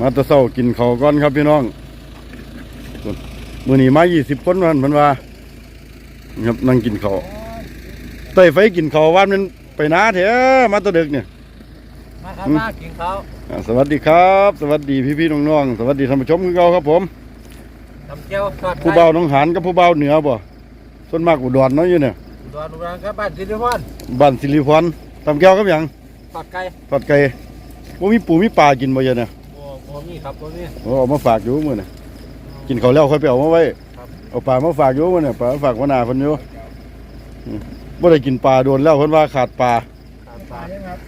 มาแตะเศร้ากินข้าวก่อนครับพี่น้องส่วนมื้อนี้มา20คนวันเพิ่นว่าครับนั่งกินข้าวใต้ไฟกินข้าวว่านมันไปนาแท้มาแตะดึกเนี่ยมาครับมากินข้าวอ่าสวัสดีครับ สวัสดีพี่ๆน้องๆสวัสดีท่านผู้ชมคือเก่าครับผมทำเจียวทอดไข่ผู้เบาหน้องหานกับผู้เบาเหนือบ่ส่วนมากอุดรเนาะอยู่เนี่ยดอนอุดรครับบ้านสิริพรบ้านสิริพรตำแก้วกับหยังทอดไก่ทอดไก่บ่มีปูมีปลากินบ่เยอะเนี่ย โอ้โหมีครับตัวนี้โอ้เอามาฝากอยู่มื้อน่ะกินข้าวแล้วค่อยไปเอามาไว้ครับเอาปลามาฝากอยู่มื้อน่ะปลามาฝากหัวหน้าเพิ่นอยู่อืมบ่ได้กินปลาโดนแล้วเพิ่นว่าขาดปลาขาดปลาครับ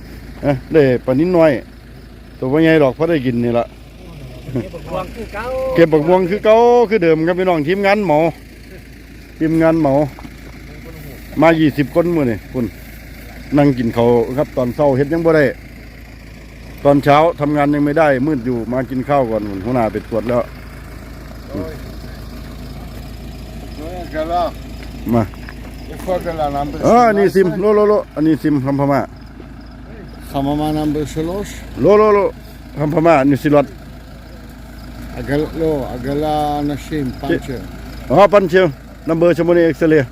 เอ้ได้ปลานิดน้อย ตัวบ่ใหญ่ดอกพอได้กินนี่ล่ะเก็บบักม่วงคือเก่าเก็บบักม่วงคือเก่าคือเดิมครับพี่น้องทีมงานหมอทีมงานหมอมา 20 คนมื้อนี่คุณนั่งกินข้าวครับตอนเช้าเฮ็ดยังบ่ได้ ตอนเช้าทำงานยังไม่ได้มืดอยู่มากินข้าวก่อนหัวหน้าไปตรวจแล้ว มา เอออันนี้ซิมโลโลโลอันนี้ซิมคำพม่า חממה נאמבר שלוש, โลโลโลคำพม่านิวซีแลนด์ עגל, לא, עגלה נשים, פאנצ'ר. อ๋อปันเชียวนัมเบอร์ชมนีเอ็กซเรย์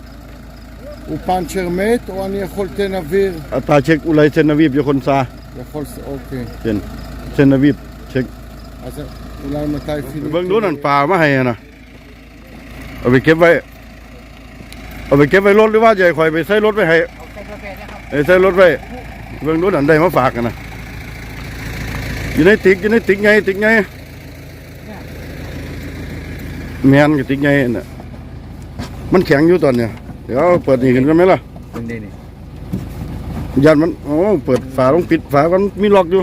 הוא פאנצ'ר מת או אני יכול תן אוויר? อัตราเช็คอุไรเซนนาวีบอยู่คนซา Ja, Polster, okay. เช่นเช่นนาวีบเช็ค Also, Ulan Matai ไป Philipp. เบิ่งดูนั่นปลามาให้อะนะเอาไปเก็บไว้ เอาไปเก็บไว้รถหรือว่าจะใหญ่คอยไปใส่รถไว้ให้เออใส่รถไว้เบิ่งดูนั่นได้มาฝากกันนะอยู่ในติ๊กอยู่ในติ๊กไงติ๊กไงแมนกับติ๊กไงน่ะมันแข็งอยู่ตอนเนี้ยเดี๋ยวเปิดนี่ขึ้นกันไหมล่ะ Bên đây này. ยันมันโอ้เปิดฝาต้องปิดฝากันมีล็อกอยู่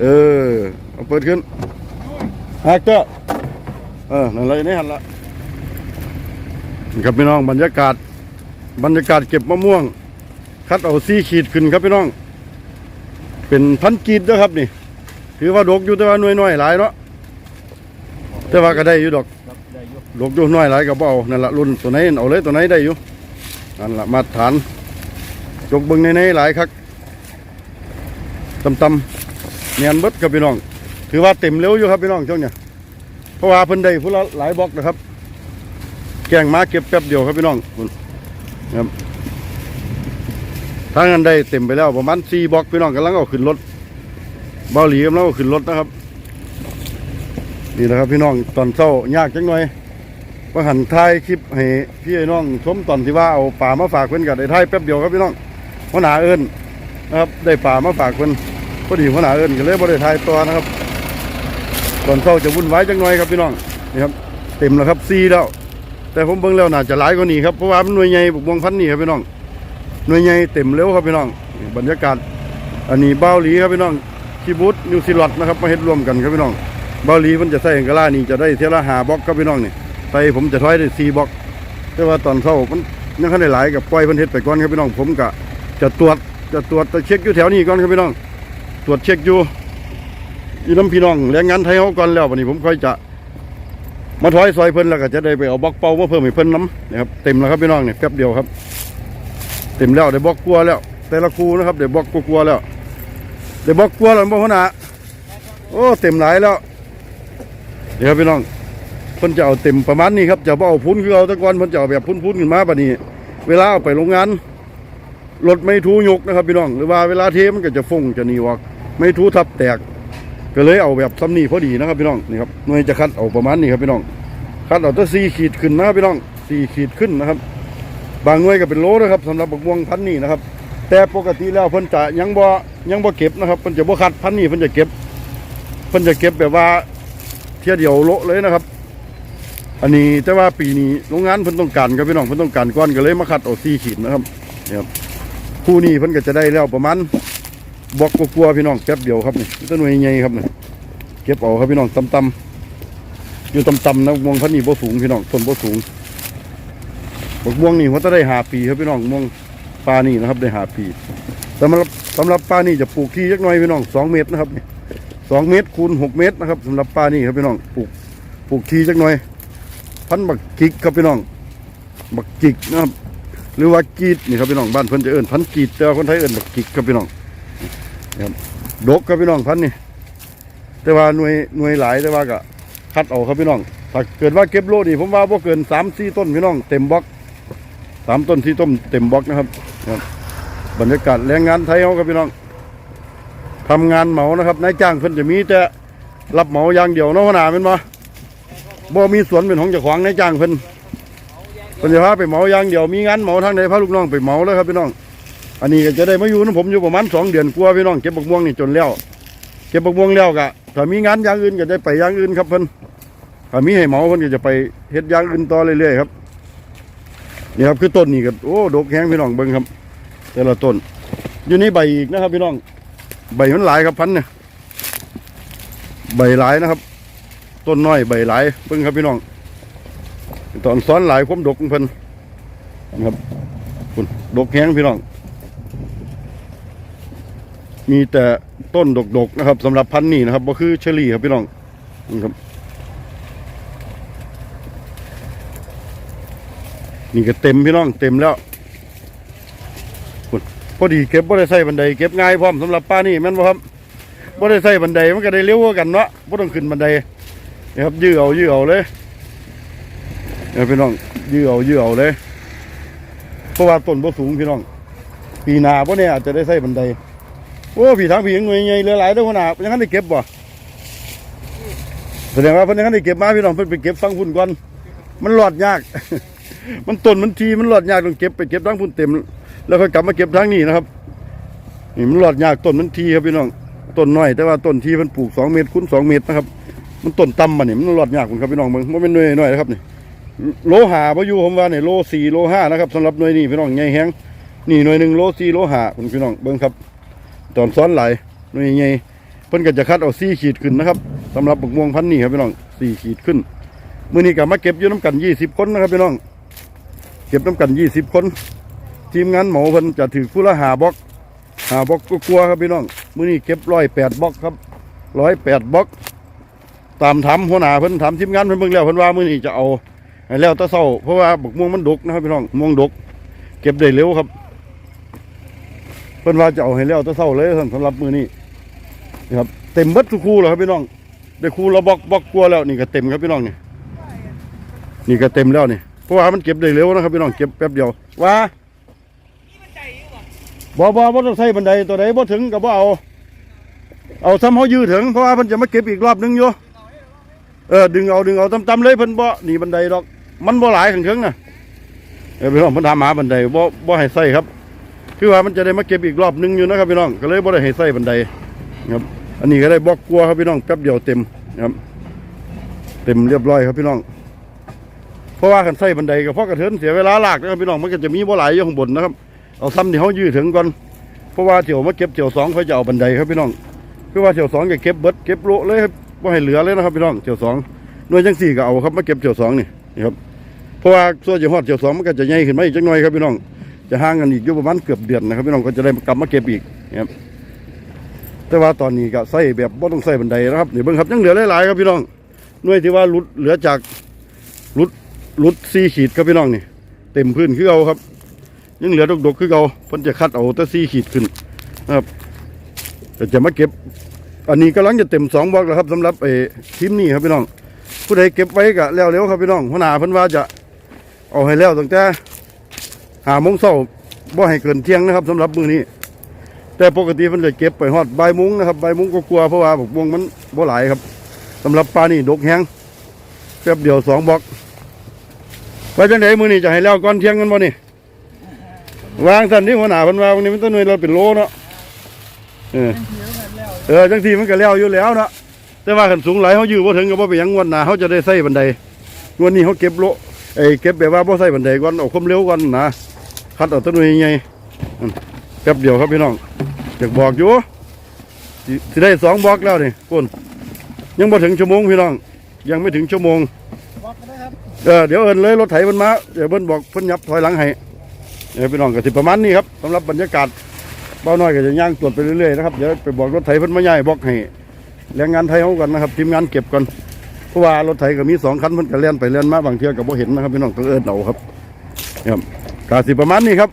เออเอาเปิดขึ้นฮักเจ้าเออนั่นเลยนี่หันละครับพี่น้องบรรยากาศ บรรยากาศเก็บมะม่วง คัดเอาซี่ขีดขึ้นครับพี่น้อง เป็นพันกีดด้วยครับนี่ ถือว่าดกอยู่แต่ว่าน้อยๆหลายเนาะแต่ว่าก็ได้อยู่ดอกดกอยู่น้อยหลายก็บ่เอานั่นละรุ่นตัวไหนเอาเลยตัวไหนได้อยู่นั่นละมาตรฐาน จกเบิ่งในในหลายคักตำตำเนียนเบิดครับพี่น้อง ถือว่าเต็มเร็วอยู่ครับพี่น้องช่วงเนี้ยเพราะว่าเพิ่นได้ผู้ละหลายบล็อกนะครับ แกงมาเก็บแป๊บเดียวครับพี่น้องคุณครับทางนั้นได้เต็มไปแล้วประมาณสี่บล็อกพี่น้องกำลังเอาขึ้นรถเบาหลีกำลังเอาขึ้นรถนะครับนี่นะครับพี่น้องตอนเช้ายากจังหน่อยว่าหันท้ายคลิปให้พี่ไอ้น้องชมตอนที่ว่าเอาป่ามาฝากเพิ่อนกับได้ท้ายแป๊บเดียวครับพี่น้อง หัวหน้าเอิญนะครับ ได้ป่ามาฝากเพิ่นพอดีหัวหน้าเอิญก็เลยบ่ได้ทายตัวนะครับตอนเช้าจะวุ่นวายจังหน่อยครับพี่น้องนี่ครับเต็มแล้วครับซีแล้ว แต่ผมเบิ่งแล้วน่าจะหลายกว่านี้ครับเพราะว่ามันหน่วยใหญ่บุกวงพันนี่ครับพี่น้องหน่วยใหญ่เต็มเร็วครับพี่น้องบรรยากาศ อันนี้เบ้าหลีครับพี่น้องคีบูตนิวซีแลนด์นะครับมาเฮ็ดรวมกันครับพี่น้องเบาหลีมันจะใส่เองกะลานี่จะได้เท่าละหาบล็อกครับพี่น้องนี่ใส่ผมจะถอยได้สี่บล็อกแต่ว่าตอนเช้ามันยังคันได้หลายกับปล่อยพิ่นเฮ็ดไปก่อนครับพี่น้องผมก็ จะตรวจจะตรวจจะเช็คอยู่แถวนี้ก่อนครับพี่น้อง ตรวจเช็คอยู่อีน้ำพี่น้องแรงงานไทยเขาก่อนแล้ววันนี้ผมค่อยจะ มาถอยซอยเพิ่นแล้วก็จะได้ไปเอาบล็อกเป่ามาเพิ่มให้เพิ่นน้ำนะครับเต็มแล้วครับพี่น้องเนี่ยแป๊บเดียวครับ เต็มแล้วได้บล็อกกลัวแล้ว แต่ละคูนะครับได้บล็อกกลัวแล้วได้บล็อกกลัวแล้วบ่หัวหนาโอ้เต็มหลายแล้ว เดี๋ยวครับพี่น้องเพิ่นจะเอาเต็มประมาณนี้ครับจะบ่เอาพุ้นคือเอาตะกอนเพิ่นจะเอาแบบพุ้นๆขึ้นมาบัดนี้ เวลาเอาไปโรงงาน รถไม่ทูยกนะครับพี่น้องหรือว่าเวลาเทมันก็จะฟงจะนีออกไม่ทูทับแตก ก็เลยเอาแบบซ้ำนี่พอดีนะครับพี่น้องนี่ครับหน่วยจะคัดเอาประมาณนี้ครับพี่น้องคัดเอาตั้งสี่ขีดขึ้นนะครับพี่น้องสี่ขีดขึ้นนะครับ บางหน่วยก็เป็นโลนะครับสำหรับบักม่วงพันนี้นะครับ แต่ปกติแล้วเพิ่นจะยังบ่ยังบ่เก็บนะครับเพิ่นจะบ่คัดพันนี้เพิ่นจะเก็บเพิ่นจะเก็บแบบว่าเที่ยเดียวโลเลยนะครับอันนี้แต่ว่าปีนี้โรงงานเพิ่นต้องการครับพี่น้องเพิ่นต้องการก้อนก็เลยมาคัดเอาสี่ขีดนะครับนี่ครับ คู่นี้เพิ่นก็จะได้แล้วประมาณบอกกลัวๆพี่น้องแป๊บเดียวครับนี่ต้นหน่วยใหญ่ครับนี่เก็บเอาครับพี่น้องต่ำๆอยู่ต่ำๆนะม่วงพันนี้บ่สูงพี่น้องต้นบ่สูงบักม่วงนี่ว่าจะได้หาปีครับพี่น้องม่วงปลานี่นะครับ ได้หาปีสำหรับสำหรับปลานี่จะปลูกที่ยักน่อยพี่น้องสองเมตรนะครับนี่สองเมตรคูณหกเมตรนะครับสำหรับปลานี่ครับพี่น้องปลูกปลูกทีจักน่อย พันบักกิกครับพี่น้องบักกิกนะครับ หรือว่ากีดนี่ครับพี่น้องบ้านเพิ่นจะเอิ้นพันกีดแต่ว่าคนไทยเอิ้นบักกิกครับพี่น้องครับดกครับพี่น้องพันนี่แต่ว่าหน่วยหน่วยหลายแต่ว่าก็คัดเอาครับพี่น้องถ้าเกิดว่าเก็บโลนี่ผมว่าบ่เกินสามสี่ต้นพี่น้องเต็มบล็อกสามต้นสี่ต้นเต็มบล็อกนะครับครับ บรรยากาศแรงงานไทยเขาครับพี่น้องทำงานเหมานะครับนายจ้างเพิ่นจะมีแต่รับเหมาอย่างเดียวเนาะหัวหน้าเป็นบ่บ่มีสวนเป็นของเจ้าของนายจ้างเพิ่น เพิ่นจะพาไปเหมาอย่างเดียวมีงานเหมาทางใดพาลูกน้องไปเหมาเลยครับพี่น้อง อันนี้ก็จะได้มาอยู่นะผมอยู่ประมาณสองเดือนกว่าพี่น้องเก็บบักม่วงนี่จนแล้ว เก็บบักม่วงแล้วก็ถ้ามีงานอย่างอื่นก็ได้ไปอย่างอื่นครับเพิ่นถ้ามีให้เหมาเพิ่นก็จะไปเฮ็ดอย่างอื่นต่อเรื่อยๆครับนี่ครับคือต้นนี่ก็โอ้ดกแห้งพี่น้องเบิ่งครับ แต่ละต้น อยู่ในใบอีกนะครับพี่น้อง ใบมันหลายครับพันเนี่ยใบหลายนะครับ ต้นน้อยใบหลายเพิ่งครับพี่น้อง ตอนซ้อนหลายคมดกของเพิ่นนะครับคุณดกแห้งพี่น้อง มีแต่ต้นดกๆนะครับสำหรับพันธุ์นี้นะครับก็คือเชอรี่ครับพี่น้องนี่ครับนี่ก็เต็มพี่น้องเต็มแล้วคุณพอดีเก็บบ่ได้ใส่บันไดเก็บง่ายพร้อมสำหรับป้านี่แม่นบ่ครับบ่ได้ใส่บันไดมันก็ได้เร็วกว่ากันเนาะบ่ต้องขึ้นบันไดนี่ครับยื้อเอายื้อเอาเลย เนี่ยพี่น้องยื้อเอายื้อเอาเลยเพราะว่าต้นบ่สูงพี่น้อง ปีน้าบ่เนี่ยอาจจะได้ใส่บันไดโอ้พี่ทางพี่ยังวยใหญ่เหลือหลายเด้อหัวหน้ายังทันได้เก็บบ่แสดงว่าเพิ่นยังทันได้เก็บมาพี่น้องเพิ่นไปเก็บฟังพุ่นก่อนมันรอดยาก มันต้นมันทีมันรอดยากต้องเก็บไปเก็บทางพุ่นเต็ม แล้วค่อยกลับมาเก็บทางนี้นะครับนี่มันหลอดยากต้นมันทีครับพี่น้องต้นน้อยแต่ว่าต้นทีมันปลูกสองเมตรคูณสองเมตรนะครับ มันต้นต่ำมันนี่มันหลอดยากผมครับพี่น้องมึงมันเป็นหน่วยหน้อยนะครับนี่ โลหาพายุผมว่าเนี่ยโลสี่โลห้านะครับสำหรับหน่วยนี้พี่น้องใหญ่แห้งนี่หน่วยหนึ่งโลสี่โลห้าคุณพี่น้องเบิ้งครับ ตอนซ้อนไหลหน่วยใหญ่เพิ่นก็จะคัดเอาสี่ขีดขึ้นนะครับสำหรับบักม่วงพันนี้ครับพี่น้องสี่ขีดขึ้นมื้อนี้ก็มาเก็บยู่น้ำกันยี่สิบคนนะครับพี่น้อง เก็บน้ำกันยี่สิบคน ทีมงานหมอเพิ่นจะถือผู้ละหาบล็อกหาบล็อกก็กลัวครับพี่น้องมื้อนี้เก็บร้อยแปดบล็อกครับร้อยแปดบล็อก ตามถามหัวหน้าเพิ่นถามทีมงานเพิ่นเบิ่งแล้วเพิ่นว่ามือนี้จะเอา แล้วตะเช้าเพราะว่าบักม่วงมันดกนะครับพี่น้องม่วงดก เก็บได้เร็วครับเพิ่นว่าจะเอาให้แล้วตะเช้าเลยสำหรับมือนี้นะครับเต็มเบิดทุกคู่แล้วครับพี่น้องได้คู่ละบอกบอกกลัวแล้วนี่ก็เต็มครับพี่น้องนี่นี่ก็เต็มแล้วนี่เพราะว่ามันเก็บได้เร็วนะครับพี่น้องเก็บแป๊บเดียวว่าบ่บ่บ่ต้องใส่บันไดตัวใดบ่ถึงก็บ่เอาเอาซ้ำเขายื้อถึงเพราะว่าเพิ่นจะมาเก็บอีกรอบนึงอยู่เออดึงเอาดึงเอาต่ำๆเลยเพิ่นบ่หนีบันไดดอก มันบ่หลายถึงถึงนะเออพี่น้องเพิ่นถามหาบันไดบ่บ่ให้ใส่ครับ คือว่ามันจะได้มาเก็บอีกรอบนึงอยู่นะครับพี่น้องก็เลยบ่ได้ให้ใส่บันไดครับ อันนี้ก็ได้บล็อกกลัวครับพี่น้องแป๊บเดียวเต็มครับ เต็มเรียบร้อยครับพี่น้อง เพราะว่าคันใส่บันไดก็เพราะกระเทินเสียเวลาลากนะครับพี่น้องมันก็จะมีบ่หลายอยู่ข้างบนนะครับ เอาซ้ำที่เขายื้อถึงก่อนเพราะว่าเที่ยวมาเก็บเที่ยวสองเขาจะเอาบันไดครับพี่น้องคือว่าเที่ยวสองก็เก็บเบิดเก็บโลเลยครับว่าให้เหลือเลยนะครับพี่น้องเที่ยวสองหน่วยจังสี่ก็เอาครับมาเก็บเที่ยวสองนี่ นี่ครับเพราะว่าส่วนจะฮอดเที่ยวสองมันก็จะใหญ่ขึ้นมาอีกจักหน่อยครับพี่น้องจะห่างกันอีกอยู่ประมาณเกือบเดือนนะครับพี่น้องก็จะได้กลับมาเก็บอีกนะครับแต่ว่าตอนนี้ก็ใส่แบบบ่ต้องใส่บันไดนะครับเดี๋ยวเบิ่งครับยังเหลือหลายๆครับพี่น้องหน่วยที่ว่าหลุดเหลือจากหลุดหลุดสี่ขีดครับพี่น้องนี่ เต็มพื้นคือเอาครับ ยังเหลือดกๆคือเอาเพิ่นจะคัดเอาแต่สี่ขีดขึ้นนะครับจะมาเก็บ อันนี้กำลังจะเต็มสองบล็อกแล้วครับสำหรับไอ้ทีมนี้ครับพี่น้อง ผู้ใดเก็บไว้ก็แล้วเร็วครับพี่น้องหัวหน้าเพิ่นว่าจะเอาให้แล้วตั้งแต่หาโมงเช้าบ่ให้เกินเที่ยงนะครับสำหรับมื้อนี้ แต่ปกติเพิ่นจะเก็บไปฮอดบ่ายโมงนะครับบ่ายโมงก็กลัวเพราะว่าบักม่วงมันบ่หลายครับสำหรับปลานี่ดกแฮงแป๊บเดียวสองบล็อกไปจังไดมื้อนี้จะให้แล้วก่อนเที่ยงกันบ่นี่วางสันที่หัวหน้าเพันว่าวันนี้มันต้นหน่วยเราเป็นโลเนาะเออเออจังทีมันก็แล้วอยู่แล้วเนาะ แต่ว่าขันสูงหลายเขาอยู่บ่ถึงก็บ่ไปยังวันหนาเขาจะได้ใส่บันไดวันนี้เขาเก็บโลไอ้เก็บแบบว่าบ่ใส่บันไดก่อนเอาความเร็วก่อนนะคัดเอาต้นหน่วยใหญ่ๆนั่นแป๊บเดียวครับพี่น้องอยากบอกอยู่สิสิได้สองบล็อกแล้วนี่คุณยังบ่ถึงชั่วโมงพี่น้อง ยังไม่ถึงชั่วโมงเออเดี๋ยวเอินเลยรถไถมันมาเดี๋ยวเพิ่นบอกเพิ่นยับถอยหลังให้เดี๋ยวพี่น้องก็สิประมาณนี้ครับสำหรับบรรยากาศเบาน้อยก็จะย่างตรวจไปเรื่อยๆนะครับเดี๋ยวไปบอกรถไถเพิ่นมาใหญ่บอกให้ แรงงานไทยเขากันนะครับทีมงานเก็บกันเพราะว่ารถไถก็มีสองคันเพิ่นก็เล่นไปเล่นมาบางเที่ยก็บ่เห็นนะครับพี่น้องต้องเอินเอาครับครับกาสิประมาณนี้ครับ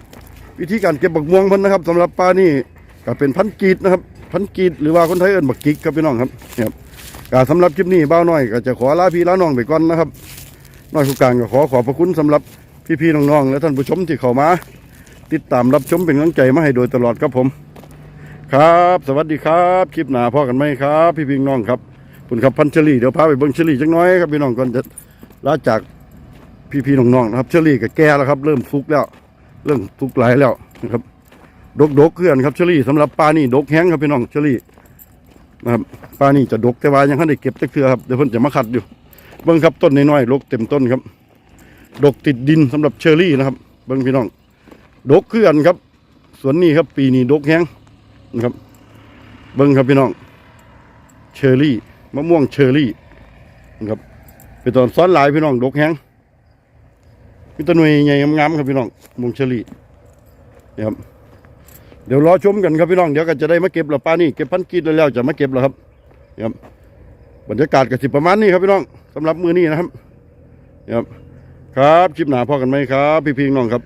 วิธีการเก็บบักม่วงเพิ่นนะครับสำหรับปลานี่ก็เป็นพันกีดนะครับพันกีดหรือว่าคนไทยเอิ้นบักกิกครับพี่น้องครับครับก็สำหรับคลิปนี้เบ้าน้อยก็จะขอลาพี่ลาน้องไปก่อนนะครับน้อยผู้กลางก็ขอขอบพระคุณสำหรับพี่ๆน้องๆและท่านผู้ชมที่เข้ามา ติดตามรับชมเป็นกำลังใจมาให้โดยตลอดครับผม ครับ สวัสดีครับ คลิปหนาพ่อกันไหมครับ พี่พี่น้องครับคุณครับพันเชอรี่เดี๋ยวพาไปเบิ้งเชอรี่จักหน้อยครับพี่น้องก่อนจะลาจากพี่พี่น้องๆนะครับเชอรี่ก็แก่แล้วครับ เริ่มทุกแล้ว เริ่มทุกหลายแล้วนะครับดกดกเกลื่อนครับเชอรี่สำหรับปลานี่ดกแห้งครับพี่น้องเชอรี่นะครับปลานี่จะดกแต่ว่ายังไม่ได้เก็บตะเคือครับเดี๋ยวเพิ่นจะมาขัดอยู่เบิ้งครับต้นน้อยๆดกเต็มต้นครับ ดกติดดินสำหรับเชอรี่นะครับ เบิ้งพี่น้อง ดกเกลื่อนครับสวนนี้ครับปีนี้ดกแห้ง นะครับ เบิ้งครับพี่น้อง เชอรี่มะม่วงเชอรี่นะครับเป็นตอนซ้อนหลายพี่น้องดกแห้งมีต้นหน่ยใหญ่งามๆครับพี่น้องมงเชอรี่นะครับเดี๋ยวรอชมกันครับพี่น้องเดี๋ยวก็จะได้มาเก็บแล้วป้านี่เก็บพันกีดแล้วจะมาเก็บแล้วครับนะครับบรรยากาศก็สิประมาณนี้ครับพี่น้องสำหรับมือนี้นะครับนะครับ ครับคลิปหนาพอกันไหมครับ พี่ๆน้องครับ